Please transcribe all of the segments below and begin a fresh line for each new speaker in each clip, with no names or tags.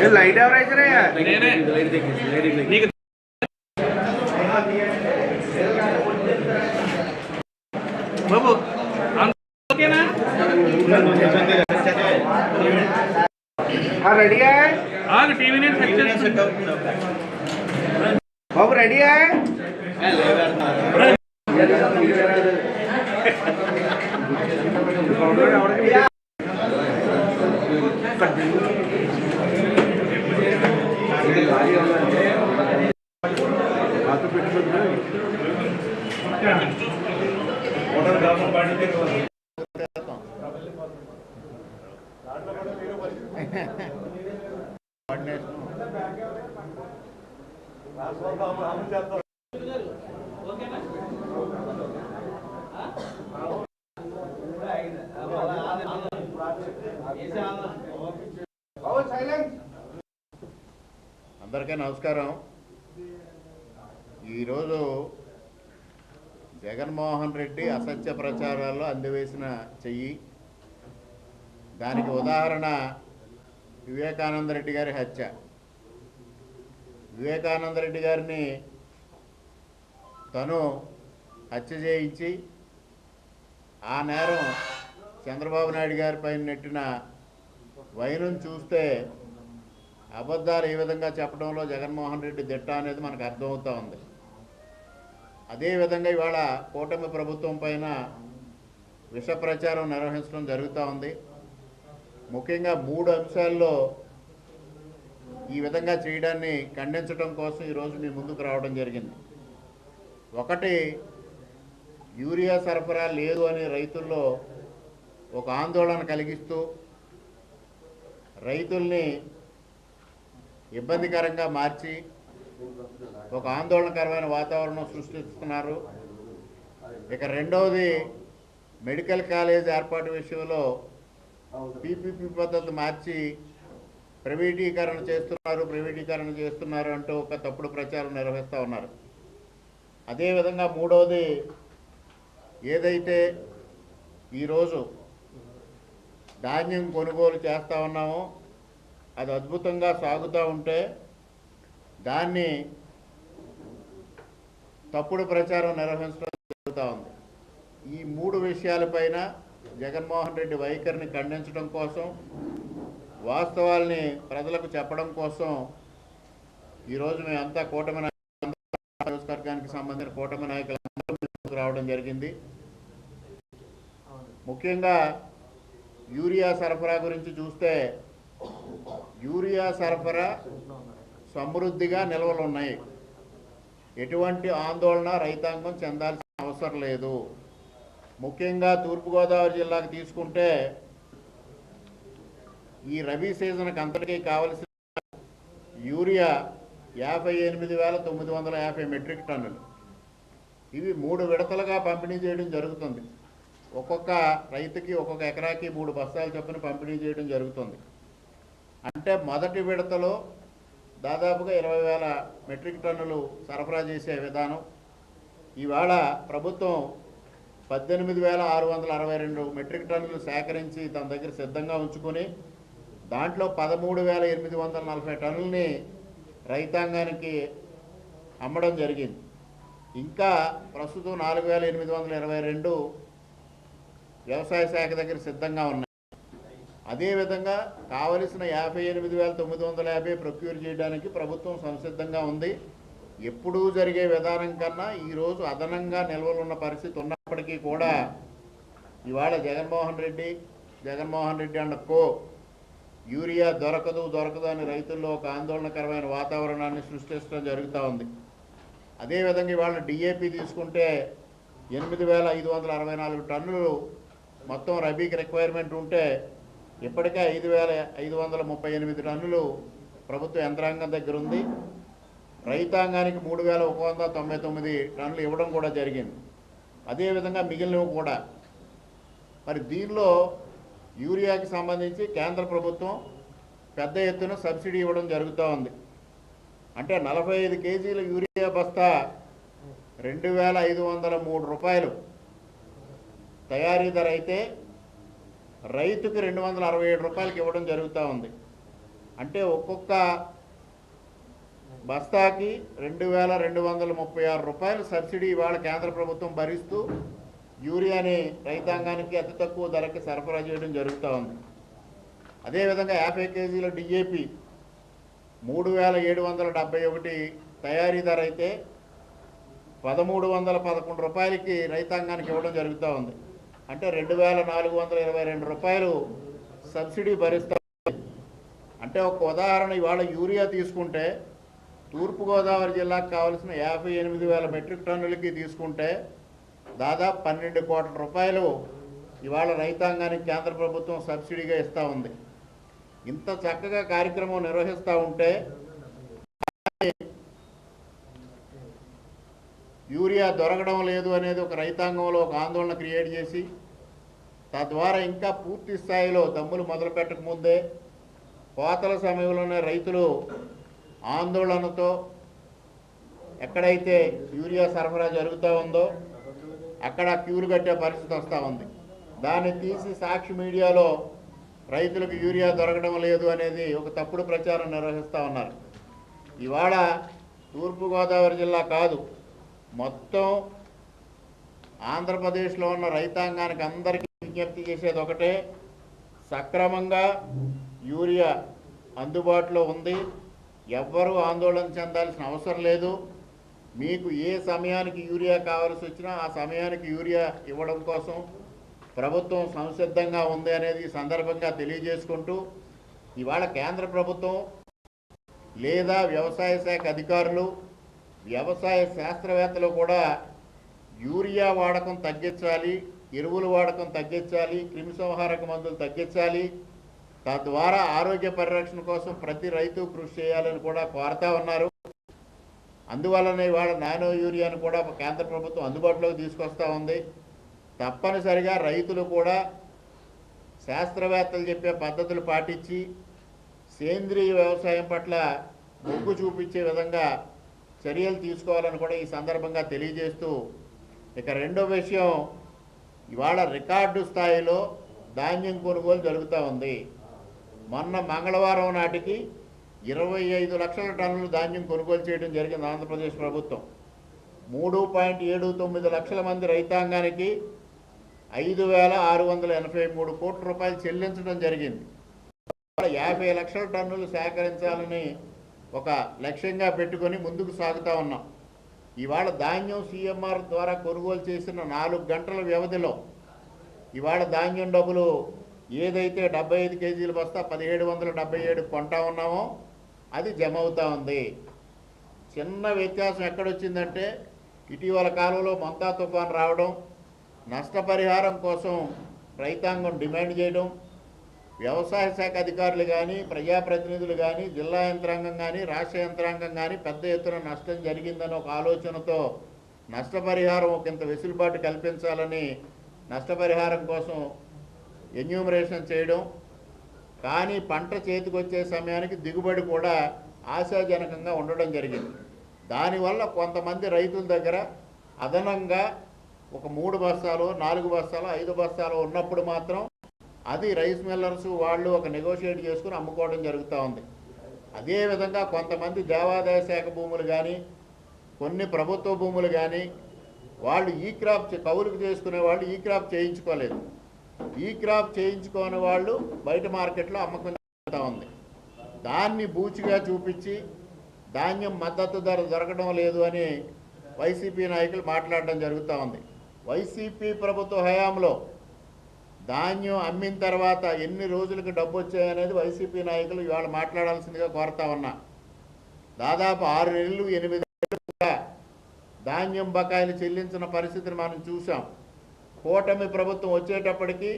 ये light
average रहे यार। नहीं नहीं।
लाइट
देख लाइट देख बाबू ओके
ना? हाँ रेडी है? आग टीवी ने सेक्शन बाबू रेडी है।
అందరికీ నమస్కారం. ఈరోజు జగన్మోహన్ రెడ్డి అసత్య ప్రచారాల్లో అందివేసిన చెయ్యి. దానికి ఉదాహరణ వివేకానంద రెడ్డి గారి హత్య. వివేకానంద రెడ్డి గారిని తను హత్య చేయించి ఆ నేరం చంద్రబాబు నాయుడు గారి పైన నెట్టిన వైరం చూస్తే అబద్ధాలు ఏ విధంగా చెప్పడంలో జగన్మోహన్ రెడ్డి దిట్ట అనేది మనకు అర్థమవుతూ ఉంది. అదేవిధంగా ఇవాళ కూటమి ప్రభుత్వం పైన విష ప్రచారం నిర్వహించడం జరుగుతూ ఉంది. ముఖ్యంగా మూడు అంశాల్లో ఈ విధంగా చేయడాన్ని ఖండించడం కోసం ఈరోజు మీ ముందుకు రావడం జరిగింది. ఒకటి యూరియా సరఫరా లేదు అని రైతుల్లో ఒక ఆందోళన కలిగిస్తూ రైతుల్ని ఇబ్బందికరంగా మార్చి ఒక ఆందోళనకరమైన వాతావరణం సృష్టిస్తున్నారు. ఇక రెండవది మెడికల్ కాలేజ్ ఏర్పాటు విషయంలో పీపీపీ పద్ధతి మార్చి ప్రైవేటీకరణ చేస్తున్నారు ప్రైవేటీకరణ చేస్తున్నారు అంటూ ఒక తప్పుడు ప్రచారం నిర్వహిస్తూ ఉన్నారు. అదేవిధంగా మూడవది ఏదైతే ఈరోజు ధాన్యం కొనుగోలు చేస్తూ ఉన్నామో అది అద్భుతంగా సాగుతూ ఉంటే దాన్ని తప్పుడు ప్రచారం నిర్వహించడం జరుగుతూ ఉంది. ఈ మూడు విషయాలపైన జగన్మోహన్ రెడ్డి వైఖరిని ఖండించడం కోసం వాస్తవాల్ని ప్రజలకు చెప్పడం కోసం ఈరోజు మేమంతా కూటమి నాయకులు నియోజకవర్గానికి సంబంధించిన కూటమి ముందుకు రావడం జరిగింది. ముఖ్యంగా యూరియా సరఫరా గురించి చూస్తే యూరియా సరఫరా సమృద్ధిగా నిల్వలు ఉన్నాయి. ఎటువంటి ఆందోళన రైతాంగం చెందాల్సిన అవసరం లేదు. ముఖ్యంగా తూర్పుగోదావరి జిల్లాకు తీసుకుంటే ఈ రబీ సీజన్కి అంతటికీ కావలసిన యూరియా యాభై ఎనిమిది వేల తొమ్మిది వందల యాభై మెట్రిక్ టన్నులు. ఇవి మూడు విడతలుగా పంపిణీ చేయడం జరుగుతుంది. ఒక్కొక్క రైతుకి ఒక్కొక్క ఎకరాకి మూడు బస్తాలు చొప్పున పంపిణీ చేయడం జరుగుతుంది. అంటే మొదటి విడతలో దాదాపుగా ఇరవై వేల మెట్రిక్ టన్నులు సరఫరా చేసే విధానం. ఇవాళ ప్రభుత్వం పద్దెనిమిది వేల ఆరు వందల అరవై రెండు మెట్రిక్ టన్నులు సేకరించి తన దగ్గర సిద్ధంగా ఉంచుకొని దాంట్లో పదమూడు వేల ఎనిమిది వందల నలభై టన్నుల్ని రైతాంగానికి అమ్మడం జరిగింది. ఇంకా ప్రస్తుతం నాలుగు వేల ఎనిమిది వందల ఇరవై రెండు వ్యవసాయ శాఖ దగ్గర సిద్ధంగా ఉన్నాయి. అదేవిధంగా కావలసిన యాభై ఎనిమిది వేల తొమ్మిది వందల యాభై ప్రొక్యూర్ చేయడానికి ప్రభుత్వం సంసిద్ధంగా ఉంది. ఎప్పుడూ జరిగే విధానం కన్నా ఈరోజు అదనంగా నిల్వలు ఉన్న పరిస్థితి ఉన్నప్పటికీ కూడా ఇవాళ Jaganmohan Reddy Jaganmohan Reddy and co urea దొరకదు దొరకదు అని రైతుల్లో ఒక ఆందోళనకరమైన వాతావరణాన్ని సృష్టించడం జరుగుతూ ఉంది. అదేవిధంగా ఇవాళ డిఏపి తీసుకుంటే ఎనిమిది వేల ఐదు వందల అరవై నాలుగు టన్నులు మొత్తం రబీకి రిక్వైర్మెంట్ ఉంటే ఇప్పటికే ఐదు వేల ఐదు వందల ముప్పై ఎనిమిది టన్నులు ప్రభుత్వ యంత్రాంగం దగ్గర ఉంది. రైతాంగానికి మూడు వేల ఒక వంద తొంభై తొమ్మిది టన్నులు ఇవ్వడం కూడా జరిగింది. అదేవిధంగా మిగిలినవి కూడా. మరి దీనిలో యూరియాకి సంబంధించి కేంద్ర ప్రభుత్వం పెద్ద ఎత్తున సబ్సిడీ ఇవ్వడం జరుగుతూ ఉంది. అంటే నలభై ఐదు కేజీల యూరియా బస్తా రెండు వేల ఐదు వందల మూడు రూపాయలు. తయారీ ధర అయితే రైతుకి రెండు వందల అరవై ఏడు రూపాయలకి ఇవ్వడం జరుగుతూ ఉంది. అంటే ఒక్కొక్క బస్తాకి రెండు వేల రెండు వందల ముప్పై ఆరు రూపాయలు సబ్సిడీ ఇవాళ కేంద్ర ప్రభుత్వం భరిస్తూ యూరియాని రైతాంగానికి అతి తక్కువ ధరకి సరఫరా చేయడం జరుగుతూ ఉంది. అదేవిధంగా యాభై కేజీల డిఏపి మూడు వేల ఏడు వందల డెబ్బై ఒకటి తయారీ ధర అయితే పదమూడు వందల పదకొండు రూపాయలకి రైతాంగానికి ఇవ్వడం జరుగుతూ ఉంది. అంటే రెండు వేల నాలుగు వందల ఇరవై రెండు రూపాయలు సబ్సిడీ భరిస్తూ అంటే ఒక ఉదాహరణ ఇవాళ యూరియా తీసుకుంటే తూర్పుగోదావరి జిల్లాకు కావాల్సిన యాభై ఎనిమిది వేల మెట్రిక్ టన్నులకి తీసుకుంటే దాదాపు పన్నెండు కోట్ల రూపాయలు ఇవాళ రైతాంగానికి కేంద్ర ప్రభుత్వం సబ్సిడీగా ఇస్తూ ఉంది. ఇంత చక్కగా కార్యక్రమం నిర్వహిస్తూ ఉంటే యూరియా దొరకడం లేదు అనేది ఒక రైతాంగంలో ఒక ఆందోళన క్రియేట్ చేసి తద్వారా ఇంకా పూర్తి స్థాయిలో దమ్ములు మొదలు పెట్టకముందే కోతల సమయంలోనే రైతులు ఆందోళనతో ఎక్కడైతే యూరియా సరఫరా జరుగుతూ ఉందో అక్కడ క్యూలు కట్టే పరిస్థితి వస్తూ ఉంది. దాన్ని తీసి సాక్షి మీడియాలో రైతులకు యూరియా దొరకడం లేదు అనేది ఒక తప్పుడు ప్రచారం నిర్వహిస్తూ ఉన్నారు. ఇవాళ తూర్పుగోదావరి జిల్లా కాదు మొత్తం ఆంధ్రప్రదేశ్లో ఉన్న రైతాంగానికి అందరికీ విజ్ఞప్తి చేసేది ఒకటే సక్రమంగా యూరియా అందుబాటులో ఉంది. ఎవ్వరూ ఆందోళన చెందాల్సిన అవసరం లేదు. మీకు ఏ సమయానికి యూరియా కావాల్సి వచ్చినా ఆ సమయానికి యూరియా ఇవ్వడం కోసం ప్రభుత్వం సంసిద్ధంగా ఉంది అనేది సందర్భంగా తెలియజేసుకుంటూ ఇవాళ కేంద్ర ప్రభుత్వం లేదా వ్యవసాయ శాఖ అధికారులు వ్యవసాయ శాస్త్రవేత్తలు కూడా యూరియా వాడకం తగ్గించాలి ఎరువుల వాడకం తగ్గించాలి క్రిమిసంహారక మందులు తగ్గించాలి తద్వారా ఆరోగ్య పరిరక్షణ కోసం ప్రతి రైతు కృషి చేయాలని కూడా కోరుతా ఉన్నారు. అందువలన ఇవాళ నానో యూరియాను కూడా కేంద్ర ప్రభుత్వం అందుబాటులోకి తీసుకొస్తూ ఉంది. తప్పనిసరిగా రైతులు కూడా శాస్త్రవేత్తలు చెప్పే పద్ధతులు పాటించి సేంద్రియ వ్యవసాయం పట్ల మొగ్గు చూపించే విధంగా చర్యలు తీసుకోవాలని కూడా ఈ సందర్భంగా తెలియజేస్తూ ఇక రెండో విషయం ఇవాళ రికార్డు స్థాయిలో ధాన్యం కొనుగోలు జరుగుతూ ఉంది. మొన్న మంగళవారం నాటికి ఇరవై ఐదు లక్షల టన్నులు ధాన్యం కొనుగోలు చేయడం జరిగింది ఆంధ్రప్రదేశ్ ప్రభుత్వం. మూడు పాయింట్ ఏడు తొమ్మిది లక్షల మంది రైతాంగానికి ఐదు వేల ఆరు వందల ఎనభై మూడు కోట్ల రూపాయలు చెల్లించడం జరిగింది. యాభై లక్షల టన్నులు సేకరించాలని ఒక లక్ష్యంగా పెట్టుకొని ముందుకు సాగుతూ ఉన్నాం. ఇవాళ ధాన్యం సీఎంఆర్ ద్వారా కొనుగోలు చేసిన నాలుగు గంటల వ్యవధిలో ఇవాళ ధాన్యం డబ్బులు ఏదైతే డెబ్బై ఐదు కేజీలు బస్తా పదిహేడు వందల డెబ్బై ఏడు కొంటా ఉన్నామో అది జమ అవుతూ ఉంది. చిన్న వ్యత్యాసం ఎక్కడొచ్చిందంటే ఇటీవల కాలంలో మంతా తుఫాన్ రావడం నష్టపరిహారం కోసం రైతాంగం డిమాండ్ చేయడం వ్యవసాయ శాఖ అధికారులు కానీ ప్రజాప్రతినిధులు కానీ జిల్లా యంత్రాంగం కానీ రాష్ట్ర యంత్రాంగం కానీ పెద్ద ఎత్తున నష్టం జరిగిందని ఒక ఆలోచనతో నష్టపరిహారం ఒకంత వెసులుబాటు కల్పించాలని నష్టపరిహారం కోసం ఎన్యూమరేషన్ చేయడం కానీ పంట చేతికి వచ్చే సమయానికి దిగుబడి కూడా ఆశాజనకంగా ఉండడం జరిగింది. దానివల్ల కొంతమంది రైతుల దగ్గర అదనంగా ఒక మూడు బస్తాలు నాలుగు బస్తాలు ఐదు బస్తాలు ఉన్నప్పుడు మాత్రం అది రైస్ మిల్లర్స్ వాళ్ళు ఒక నెగోషియేట్ చేసుకుని అమ్ముకోవడం జరుగుతూ ఉంది. అదేవిధంగా కొంతమంది దేవాదాయ శాఖ భూములు కానీ కొన్ని ప్రభుత్వ భూములు కానీ వాళ్ళు ఈ క్రాప్ చే- కౌలుకు చేసుకునే వాళ్ళు ఈ క్రాప్ చేయించుకోలేదు. ఈ క్రాప్ చేయించుకోని వాళ్ళు బయట మార్కెట్లో అమ్మకం జరుగుతూ ఉంది. దాన్ని బూచిగా చూపించి ధాన్యం మద్దతు ధర దొరకడం లేదు అని వైసీపీ నాయకులు మాట్లాడడం జరుగుతూ ఉంది. వైసీపీ ప్రభుత్వ హయాంలో ధాన్యం అమ్మిన తర్వాత ఎన్ని రోజులకు డబ్బు వచ్చాయనేది వైసీపీ నాయకులు ఇవాళ మాట్లాడాల్సిందిగా కోరుతా ఉన్నా. దాదాపు ఆరు నెలలు ఎనిమిది నెలలు కూడా ధాన్యం బకాయిలు చెల్లించిన పరిస్థితిని మనం చూసాం కూటమి ప్రభుత్వం వచ్చేటప్పటికి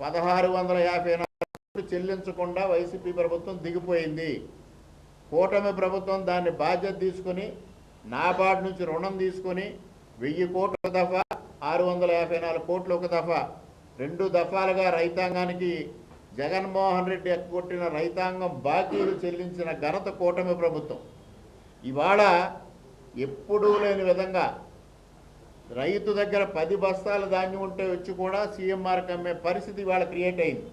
పదహారు వందల యాభై నాలుగు చెల్లించకుండా వైసీపీ ప్రభుత్వం దిగిపోయింది. కూటమి ప్రభుత్వం దాన్ని బాధ్యత తీసుకుని నాబార్డు నుంచి రుణం తీసుకొని వెయ్యి కోట్ల ఒక దఫా ఆరు వందల యాభై నాలుగు కోట్లు ఒక దఫా రెండు దఫాలుగా రైతాంగానికి జగన్మోహన్ రెడ్డి ఎక్కొట్టిన రైతాంగం బాకీలు చెల్లించిన ఘనత కూటమి ప్రభుత్వం. ఇవాళ ఎప్పుడూ లేని విధంగా రైతు దగ్గర పది బస్తాల ధాన్యం ఉంటే వచ్చి కూడా సీఎంఆర్కి అమ్మే పరిస్థితి ఇవాళ క్రియేట్ అయింది.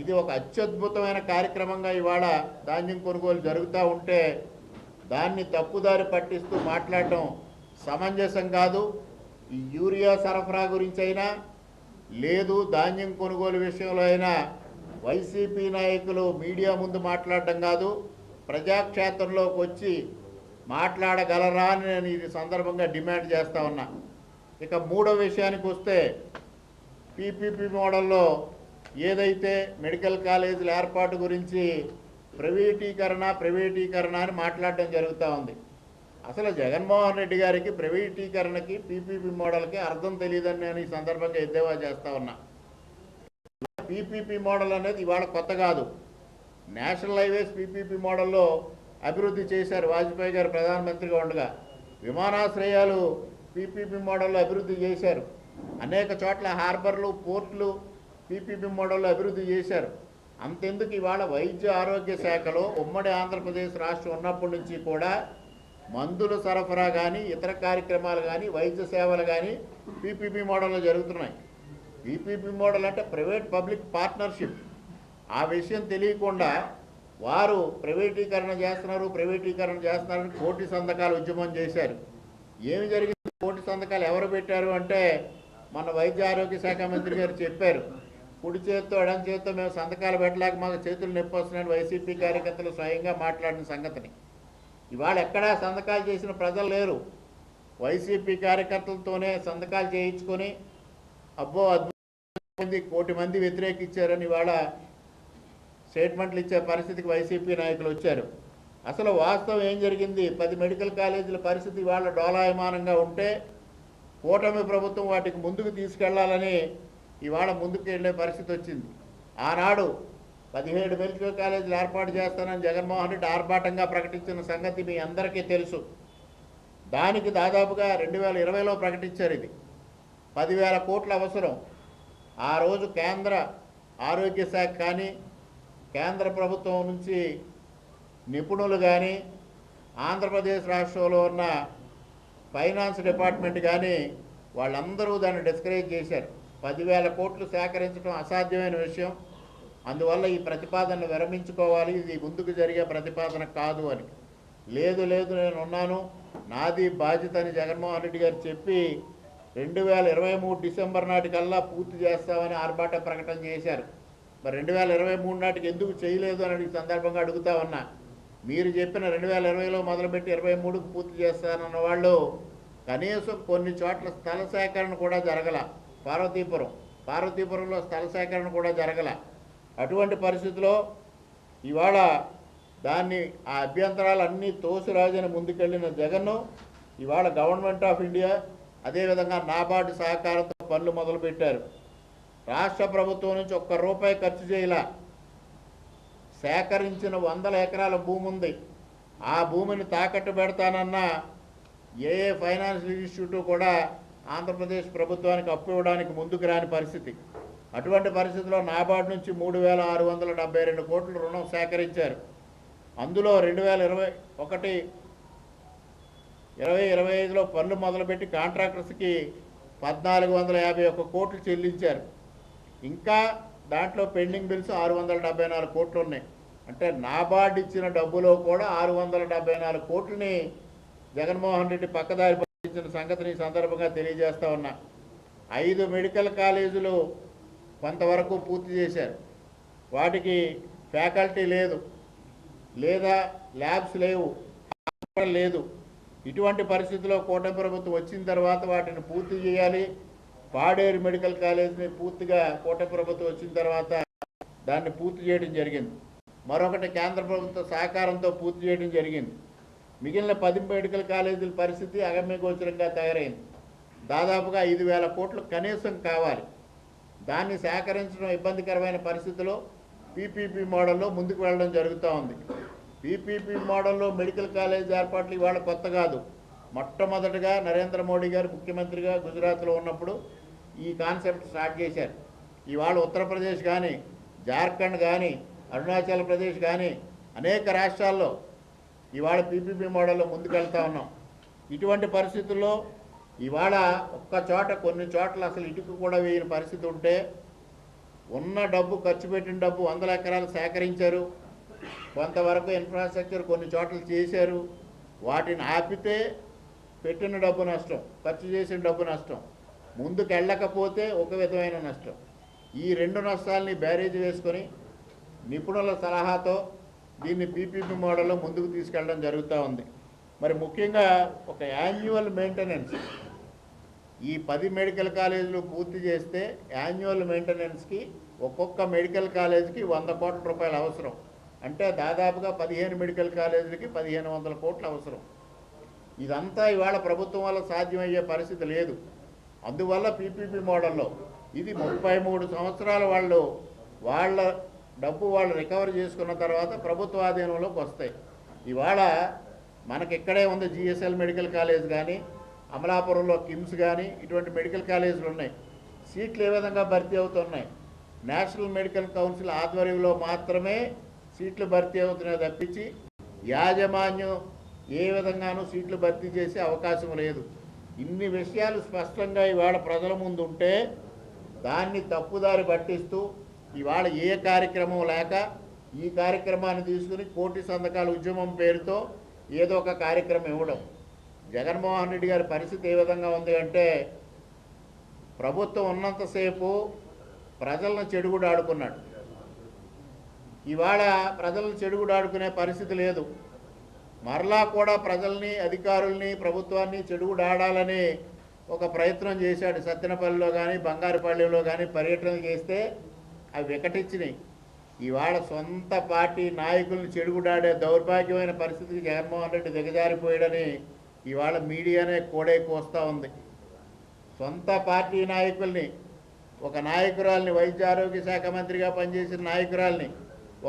ఇది ఒక అత్యద్భుతమైన కార్యక్రమంగా ఇవాళ ధాన్యం కొనుగోలు జరుగుతూ ఉంటే దాన్ని తప్పుదారి పట్టిస్తూ మాట్లాడటం సమంజసం కాదు. ఈ యూరియా సరఫరా గురించి అయినా లేదు ధాన్యం కొనుగోలు విషయంలో అయినా వైసీపీ నాయకులు మీడియా ముందు మాట్లాడటం కాదు ప్రజాక్షేత్రంలోకి వచ్చి మాట్లాడగలరా అని నేను ఈ సందర్భంగా డిమాండ్ చేస్తా ఉన్నా. ఇక మూడో విషయానికి వస్తే పీపీపీ మోడల్లో ఏదైతే మెడికల్ కాలేజీల ఏర్పాటు గురించి ప్రైవేటీకరణ ప్రైవేటీకరణ అని మాట్లాడడం జరుగుతూ ఉంది. అసలు జగన్మోహన్ రెడ్డి గారికి ప్రైవేటీకరణకి పీపీపీ మోడల్కి అర్థం తెలియదని నేను ఈ సందర్భంగా ఎద్దేవా చేస్తా ఉన్నా. పీపీపీ మోడల్ అనేది ఇవాళ కొత్త కాదు. నేషనల్ హైవేస్ పీపీపీ మోడల్లో అభివృద్ధి చేశారు వాజ్పేయి గారు ప్రధానమంత్రిగా ఉండగా. విమానాశ్రయాలు పీపీపీ మోడల్లో అభివృద్ధి చేశారు. అనేక చోట్ల హార్బర్లు పోర్ట్లు పీపీపీ మోడల్లో అభివృద్ధి చేశారు. అంతెందుకు ఇవాళ వైద్య ఆరోగ్య శాఖలో ఉమ్మడి ఆంధ్రప్రదేశ్ రాష్ట్రం ఉన్నప్పటి నుంచి కూడా మందుల సరఫరా కానీ ఇతర కార్యక్రమాలు కానీ వైద్య సేవలు కానీ పీపీపీ మోడల్లో జరుగుతున్నాయి. పీపీపీ మోడల్ అంటే ప్రైవేట్ పబ్లిక్ పార్ట్నర్షిప్. ఆ విషయం తెలియకుండా వారు ప్రైవేటీకరణ చేస్తున్నారు ప్రైవేటీకరణ చేస్తున్నారని కోటి సంతకాలు ఉద్యమం చేశారు. ఏమి జరిగింది కోటి సంతకాలు ఎవరు పెట్టారు అంటే మన వైద్య ఆరోగ్య శాఖ మంత్రి గారు చెప్పారు. కుడి చేత్తో ఎడం చేత్తో మేము సంతకాలు పెట్టలేక మాకు చేతులు నొప్పి వస్తున్నాయని వైసీపీ కార్యకర్తలు స్వయంగా మాట్లాడిన సంగతిని. ఇవాళ ఎక్కడా సంతకాలు చేసిన ప్రజలు లేరు. వైసీపీ కార్యకర్తలతోనే సంతకాలు చేయించుకొని అబ్బో అద్భుతమంది కోటి మంది వ్యతిరేకించారని ఇవాళ స్టేట్మెంట్లు ఇచ్చే పరిస్థితికి వైసీపీ నాయకులు వచ్చారు. అసలు వాస్తవం ఏం జరిగింది? పది మెడికల్ కాలేజీల పరిస్థితి వాళ్ళ డోలాయమానంగా ఉంటే కూటమి ప్రభుత్వం వాటికి ముందుకు తీసుకెళ్ళాలని ఇవాళ ముందుకు వెళ్ళే పరిస్థితి వచ్చింది. ఆనాడు పదిహేడు మెడికల్ కాలేజీలు ఏర్పాటు చేస్తానని జగన్మోహన్ రెడ్డి ఆర్భాటంగా ప్రకటించిన సంగతి మీ అందరికీ తెలుసు. దానికి దాదాపుగా రెండు వేల ఇరవైలో ప్రకటించారు ఇది. పదివేల కోట్ల అవసరం. ఆ రోజు కేంద్ర ఆరోగ్య శాఖ కానీ కేంద్ర ప్రభుత్వం నుంచి నిపుణులు కానీ ఆంధ్రప్రదేశ్ రాష్ట్రంలో ఉన్న ఫైనాన్స్ డిపార్ట్మెంట్ కానీ వాళ్ళందరూ దాన్ని డిస్కరేజ్ చేశారు. పదివేల కోట్లు సేకరించడం అసాధ్యమైన విషయం. అందువల్ల ఈ ప్రతిపాదనను విరమించుకోవాలి. ఇది ముందుకు జరిగే ప్రతిపాదన కాదు అని. లేదు లేదు నేను ఉన్నాను. నాది బాధ్యత అని జగన్మోహన్ రెడ్డి గారు చెప్పి రెండు వేల ఇరవై మూడు డిసెంబర్ నాటికల్లా పూర్తి చేస్తామని ఆర్భాట ప్రకటన చేశారు. మరి రెండు వేల ఇరవై మూడు నాటికి ఎందుకు చేయలేదు అని సందర్భంగా అడుగుతా ఉన్నా. మీరు చెప్పిన రెండు వేల ఇరవైలో మొదలుపెట్టి ఇరవై మూడుకు పూర్తి చేస్తానన్న వాళ్ళు కనీసం కొన్ని చోట్ల స్థల సేకరణ కూడా జరగల. పార్వతీపురం. పార్వతీపురంలో స్థల సేకరణ కూడా జరగల. అటువంటి పరిస్థితిలో ఇవాళ దాన్ని ఆ అభ్యంతరాలు అన్నీ తోసిరాజని ముందుకెళ్ళిన జగన్ను ఇవాళ గవర్నమెంట్ ఆఫ్ ఇండియా అదేవిధంగా నాబార్డు సహకారంతో పనులు మొదలుపెట్టారు. రాష్ట్ర ప్రభుత్వం నుంచి ఒక్క రూపాయి ఖర్చు చేయలా. సేకరించిన వందల ఎకరాల భూమి ఉంది. ఆ భూమిని తాకట్టు పెడతానన్న ఏ ఏ ఫైనాన్షియల్ ఇన్స్టిట్యూట్ కూడా ఆంధ్రప్రదేశ్ ప్రభుత్వానికి అప్పు ఇవ్వడానికి ముందుకు రాని పరిస్థితి. అటువంటి పరిస్థితిలో నాబార్డు నుంచి మూడు వేల ఆరు వందల డెబ్బై రెండు కోట్ల రుణం సేకరించారు. అందులో రెండు వేల ఇరవై ఒకటి ఇరవై ఇరవై ఐదులో పనులు మొదలుపెట్టి కాంట్రాక్టర్స్కి పద్నాలుగు వందల యాభై ఒక్క కోట్లు చెల్లించారు. ఇంకా దాంట్లో పెండింగ్ బిల్స్ ఆరు వందల డెబ్బై నాలుగు కోట్లు ఉన్నాయి అంటే నాబార్డ్ ఇచ్చిన డబ్బులో కూడా ఆరు వందల డెబ్బై నాలుగు కోట్లని జగన్మోహన్ రెడ్డి పక్కదారి పట్టించిన సంగతిని సందర్భంగా తెలియజేస్తా ఉన్నా. ఐదు మెడికల్ కాలేజీలు కొంతవరకు పూర్తి చేశారు. వాటికి ఫ్యాకల్టీ లేదు. లేదా ల్యాబ్స్ లేవు. లేదు. ఇటువంటి పరిస్థితిలో కూటమి ప్రభుత్వం వచ్చిన తర్వాత వాటిని పూర్తి చేయాలి. పాడేరు మెడికల్ కాలేజీని పూర్తిగా కూటమి ప్రభుత్వం వచ్చిన తర్వాత దాన్ని పూర్తి చేయడం జరిగింది. మరొకటి కేంద్ర ప్రభుత్వ సహకారంతో పూర్తి చేయడం జరిగింది. మిగిలిన పది మెడికల్ కాలేజీల పరిస్థితి అగమ్యగోచరంగా తయారైంది. దాదాపుగా ఐదు వేల కోట్లు కనీసం కావాలి. దాన్ని సేకరించడం ఇబ్బందికరమైన పరిస్థితిలో పీపీపీ మోడల్లో ముందుకు వెళ్ళడం జరుగుతూ ఉంది. పీపీపీ మోడల్లో మెడికల్ కాలేజ్ ఏర్పాట్లు ఇవాళ కొత్త కాదు. మొట్టమొదటిగా నరేంద్ర మోడీ గారు ముఖ్యమంత్రిగా గుజరాత్లో ఉన్నప్పుడు ఈ కాన్సెప్ట్ స్టార్ట్ చేశారు. ఇవాళ ఉత్తరప్రదేశ్ కానీ జార్ఖండ్ కానీ అరుణాచల్ ప్రదేశ్ కానీ అనేక రాష్ట్రాల్లో ఇవాళ పీపీపీ మోడల్లో ముందుకెళ్తా ఉన్నాం. ఇటువంటి పరిస్థితుల్లో ఇవాళ ఒక్క చోట కొన్ని చోట్ల అసలు ఇటుకు కూడా వేయని పరిస్థితి ఉంటే ఉన్న డబ్బు ఖర్చు పెట్టిన డబ్బు వందల ఎకరాలు సేకరించారు. కొంతవరకు ఇన్ఫ్రాస్ట్రక్చర్ కొన్ని చోట్ల చేశారు. వాటిని ఆపితే పెట్టిన డబ్బు నష్టం ఖర్చు చేసిన డబ్బు నష్టం. ముందుకు వెళ్ళకపోతే ఒక విధమైన నష్టం. ఈ రెండు నష్టాలని బ్యారేజ్ వేసుకొని నిపుణుల సలహాతో దీన్ని పీపీపీ మోడల్లో ముందుకు తీసుకెళ్ళడం జరుగుతూ ఉంది. మరి ముఖ్యంగా ఒక యాన్యువల్ మెయింటెనెన్స్. ఈ పది మెడికల్ కాలేజీలు పూర్తి చేస్తే యాన్యువల్ మెయింటెనెన్స్కి ఒక్కొక్క మెడికల్ కాలేజీకి వంద కోట్ల రూపాయలు అవసరం. అంటే దాదాపుగా పదిహేను మెడికల్ కాలేజీలకి పదిహేను వందల కోట్లు అవసరం. ఇదంతా ఇవాళ ప్రభుత్వం వల్ల సాధ్యమయ్యే పరిస్థితి లేదు. అందువల్ల పీపీపీ మోడల్లో ఇది ముప్పై మూడు సంవత్సరాల వాళ్ళు వాళ్ళ డబ్బు వాళ్ళు రికవర్ చేసుకున్న తర్వాత ప్రభుత్వ ఆధీనంలోకి వస్తాయి. ఇవాళ మనకి ఇక్కడే ఉంది జిఎస్ఎల్ మెడికల్ కాలేజ్ కానీ అమలాపురంలో కిమ్స్ కానీ ఇటువంటి మెడికల్ కాలేజీలు ఉన్నాయి. సీట్లు ఏ విధంగా భర్తీ అవుతున్నాయి? నేషనల్ మెడికల్ కౌన్సిల్ ఆధ్వర్యంలో మాత్రమే సీట్లు భర్తీ అవుతున్నాయి తప్పించి యాజమాన్యం ఏ విధంగానూ సీట్లు భర్తీ చేసే అవకాశం లేదు. ఇన్ని విషయాలు స్పష్టంగా ఇవాళ ప్రజల ముందు ఉంటే దాన్ని తప్పుదారి పట్టిస్తూ ఇవాళ ఏ కార్యక్రమం లేక ఈ కార్యక్రమాన్ని తీసుకుని కోటి సంతకాల ఉద్యమం పేరుతో ఏదో ఒక కార్యక్రమం ఇవ్వడం. జగన్మోహన్ రెడ్డి గారి పరిస్థితి ఏ విధంగా ఉంది అంటే ప్రభుత్వం ఉన్నంతసేపు ప్రజలను చెడుగుడు ఆడుకున్నాడు ఇవాళ ప్రజలను చెడుగుడు ఆడుకునే పరిస్థితి లేదు. మరలా కూడా ప్రజల్ని అధికారుల్ని ప్రభుత్వాన్ని చెడుగుడు ఆడాలని ఒక ప్రయత్నం చేశాడు. సత్తెనపల్లిలో కానీ బంగారుపల్లిలో కానీ పర్యటన చేస్తే అవి వికటించినాయి ఇవాళ సొంత పార్టీ నాయకుల్ని చెడుగుడాడే దౌర్భాగ్యమైన పరిస్థితికి జగన్మోహన్ రెడ్డి దిగజారిపోయాడని ఇవాళ మీడియానే కోడే కోస్తూ ఉంది. సొంత పార్టీ నాయకుల్ని ఒక నాయకురాల్ని వైద్య ఆరోగ్య శాఖ మంత్రిగా పనిచేసిన నాయకురాల్ని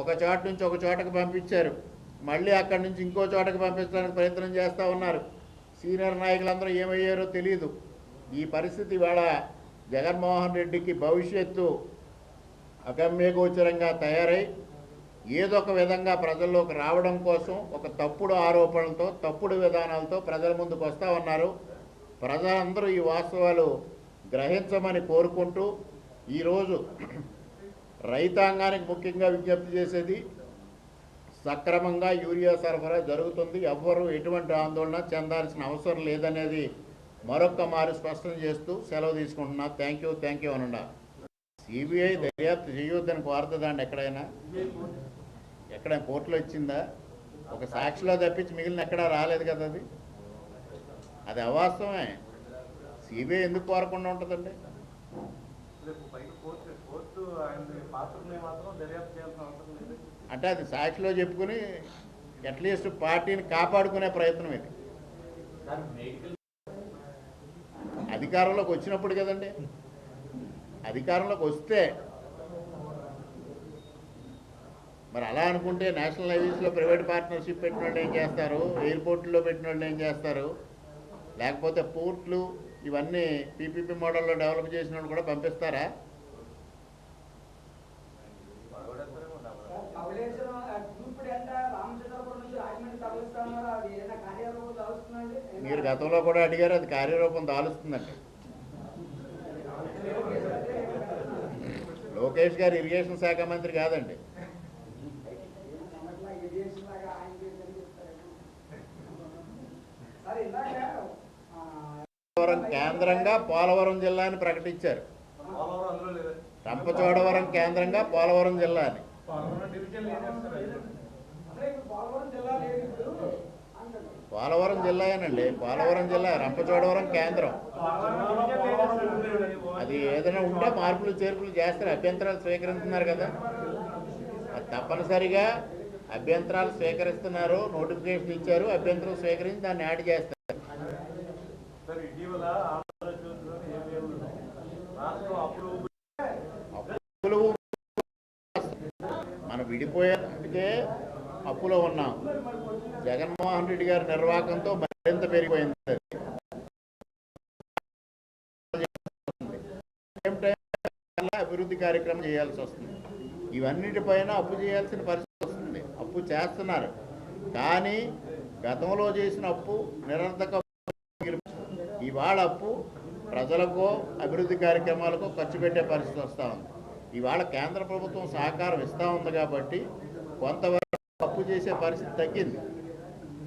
ఒక చోట నుంచి ఒక చోటకు పంపించారు. మళ్ళీ అక్కడి నుంచి ఇంకో చోటకు పంపించడానికి ప్రయత్నం చేస్తూ ఉన్నారు. సీనియర్ నాయకులందరూ ఏమయ్యారో తెలియదు ఈ పరిస్థితి ఇవాళ జగన్మోహన్ రెడ్డికి భవిష్యత్తు అగమ్యగోచరంగా తయారై ఏదో ఒక విధంగా ప్రజల్లోకి రావడం కోసం ఒక తప్పుడు ఆరోపణలతో తప్పుడు విధానాలతో ప్రజల ముందుకు వస్తూ ఉన్నారు. ప్రజలందరూ ఈ వాస్తవాలు గ్రహించమని కోరుకుంటూ ఈరోజు రైతాంగానికి ముఖ్యంగా విజ్ఞప్తి చేసేది సక్రమంగా యూరియా సరఫరా జరుగుతుంది. ఎవ్వరూ ఎటువంటి ఆందోళన చెందాల్సిన అవసరం లేదనేది మరొక్క మారు స్పష్టం చేస్తూ సెలవు తీసుకుంటున్నా. థ్యాంక్ యూ థ్యాంక్ యూ అనున్నా. సిబిఐ దర్యాప్తు చేయొద్దని కోరుతుందండి ఎక్కడైనా. ఎక్కడైనా కోర్టులో ఇచ్చిందా? ఒక సాక్షిలో తప్పించి మిగిలిన ఎక్కడా రాలేదు కదా అది. అది అవాస్తవమే. సిబిఐ ఎందుకు కోరకుండా ఉంటుందండి?
కోర్టు పాత్రని మాత్రం దర్యాప్తు చేయాల్సిన
అంటే అది సాక్షిలో చెప్పుకుని అట్లీస్ట్ పార్టీని కాపాడుకునే ప్రయత్నం ఇది. అధికారంలోకి వచ్చినప్పుడు కదండి. అధికారంలోకి వస్తే మరి అలా అనుకుంటే నేషనల్ హైవేస్లో ప్రైవేట్ పార్ట్నర్షిప్ పెట్టిన వాళ్ళు ఏం చేస్తారు? ఎయిర్పోర్ట్లో పెట్టిన వాళ్ళు ఏం చేస్తారు? లేకపోతే పోర్ట్లు ఇవన్నీ పీపీపీ మోడల్లో డెవలప్ చేసిన వాళ్ళు కూడా పంపిస్తారా? గతంలో కూడా అడిగారు అది కార్యరూపం దాలుస్తుందండి. లోకేష్ గారు ఇరిగేషన్ శాఖ మంత్రి కాదండి. పోలవరం కేంద్రంగా పోలవరం జిల్లా అని ప్రకటించారు. రంపచోడవరం కేంద్రంగా పోలవరం జిల్లా అని.
పోలవరం
జిల్లాయేనండి పోలవరం జిల్లా రంపచోడవరం కేంద్రం. అది ఏదైనా ఉంటే మార్పులు చేర్పులు చేస్తారు. అభ్యంతరాలు స్వీకరిస్తున్నారు కదా. అది తప్పనిసరిగా అభ్యంతరాలు స్వీకరిస్తున్నారు. నోటిఫికేషన్ ఇచ్చారు. అభ్యంతరం స్వీకరించి దాన్ని యాడ్ చేస్తారు.
రాష్ట్రం అప్పుడు
అప్పులో ఉన్నాం జగన్మోహన్ రెడ్డి గారి నిర్వాహకంతో మరింత పెరిగిపోయింది. అభివృద్ధి కార్యక్రమం చేయాల్సి వస్తుంది. ఇవన్నిటిపైన అప్పు చేయాల్సిన పరిస్థితి వస్తుంది. అప్పు చేస్తున్నారు. కానీ గతంలో చేసిన అప్పు నిరంతక ఇవాళ అప్పు ప్రజలకో అభివృద్ధి కార్యక్రమాలకో ఖర్చు పెట్టే పరిస్థితి వస్తూ ఉంది. ఇవాళ కేంద్ర ప్రభుత్వం సహకారం ఇస్తూ ఉంది కాబట్టి కొంతవరకు అప్పు చేసే పరిస్థితి తగ్గింది.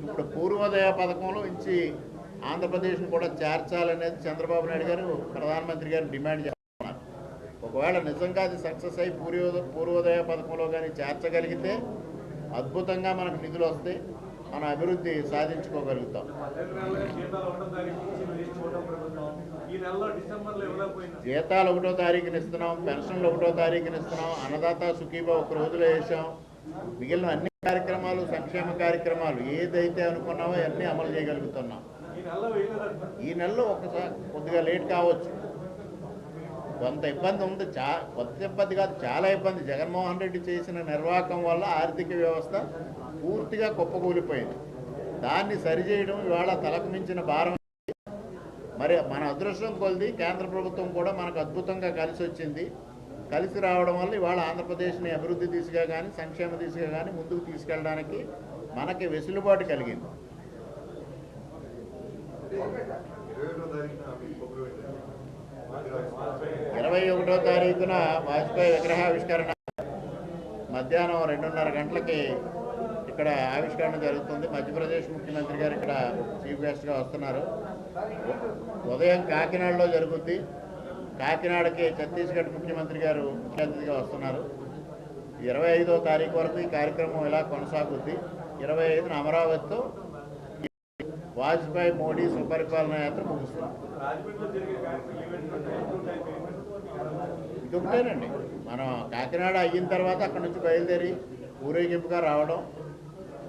ఇప్పుడు పూర్వోదయ పథకంలో నుంచి ఆంధ్రప్రదేశ్ను కూడా చేర్చాలనేది చంద్రబాబు నాయుడు గారు ప్రధానమంత్రి గారు డిమాండ్ చేస్తున్నారు. ఒకవేళ నిజంగా అది సక్సెస్ అయి పూర్వోదయ పూర్వోదయ పథకంలో కానీ చేర్చగలిగితే అద్భుతంగా మనకు నిధులు వస్తాయి. మన అభివృద్ధి సాధించుకోగలుగుతాం.
జీతాలు ఒకటో తారీఖుని
జీతాలు ఒకటో తారీఖున ఇస్తున్నాం పెన్షన్లు ఒకటో తారీఖున ఇస్తున్నాం అన్నదాత సుఖీబా ఒక రోజులో వేసాం మిగిలిన అన్ని కార్యక్రమాలు సంక్షేమ కార్యక్రమాలు ఏదైతే అనుకున్నామో అన్నీ అమలు చేయగలుగుతున్నాం.
ఈ నెలలో
ఒకసారి కొద్దిగా లేట్ కావచ్చు. కొంత ఇబ్బంది ఉంది. చా కొత్త ఇబ్బంది కాదు చాలా ఇబ్బంది. జగన్మోహన్ రెడ్డి చేసిన నిర్వాహకం వల్ల ఆర్థిక వ్యవస్థ పూర్తిగా కుప్పకూలిపోయింది. దాన్ని సరిచేయడం ఇవాళ తలకు మించిన భారం. మరి మన అదృష్టం కొలిది కేంద్ర ప్రభుత్వం కూడా మనకు అద్భుతంగా కలిసి వచ్చింది కలిసి రావడం వల్ల ఇవాళ ఆంధ్రప్రదేశ్ని అభివృద్ధి దిశగా కానీ సంక్షేమ దిశగా కానీ ముందుకు తీసుకెళ్ళడానికి మనకి వెసులుబాటు కలిగింది. ఇరవై ఒకటో తారీఖున వాజ్పేయి విగ్రహావిష్కరణ. మధ్యాహ్నం రెండున్నర గంటలకి ఇక్కడ ఆవిష్కరణ జరుగుతుంది. మధ్యప్రదేశ్ ముఖ్యమంత్రి గారు ఇక్కడ చీఫ్ గెస్ట్గా వస్తున్నారు. ఉదయం కాకినాడలో జరుగుద్ది. కాకినాడకి ఛత్తీస్గఢ్ ముఖ్యమంత్రి గారు ముఖ్య అతిథిగా వస్తున్నారు. ఇరవై ఐదో తారీఖు వరకు ఈ కార్యక్రమం ఇలా కొనసాగుద్ది? ఇరవై ఐదున అమరావతితో వాజ్పేయి మోడీ సుపరిపాలన యాత్ర ముగుస్తుంది. ఇది ఒకటేనండి మనం కాకినాడ అయిన తర్వాత అక్కడ నుంచి బయలుదేరి ఊరేగింపుగా రావడం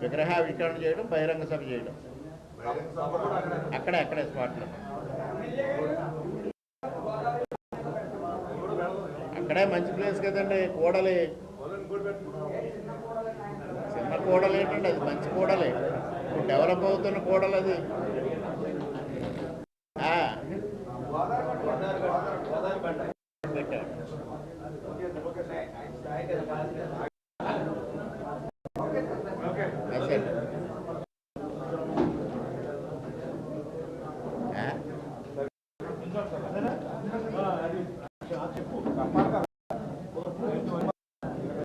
విగ్రహావిష్కరణ చేయడం బహిరంగ సభ చేయడం.
అక్కడే.
అక్కడే అక్కడే స్పాట్లో. అక్కడే మంచి ప్లేస్ కదండి కూడలి. చిన్న కూడలేటండి అది మంచి కూడలే. డెవలప్ అవుతున్న కూడలు అది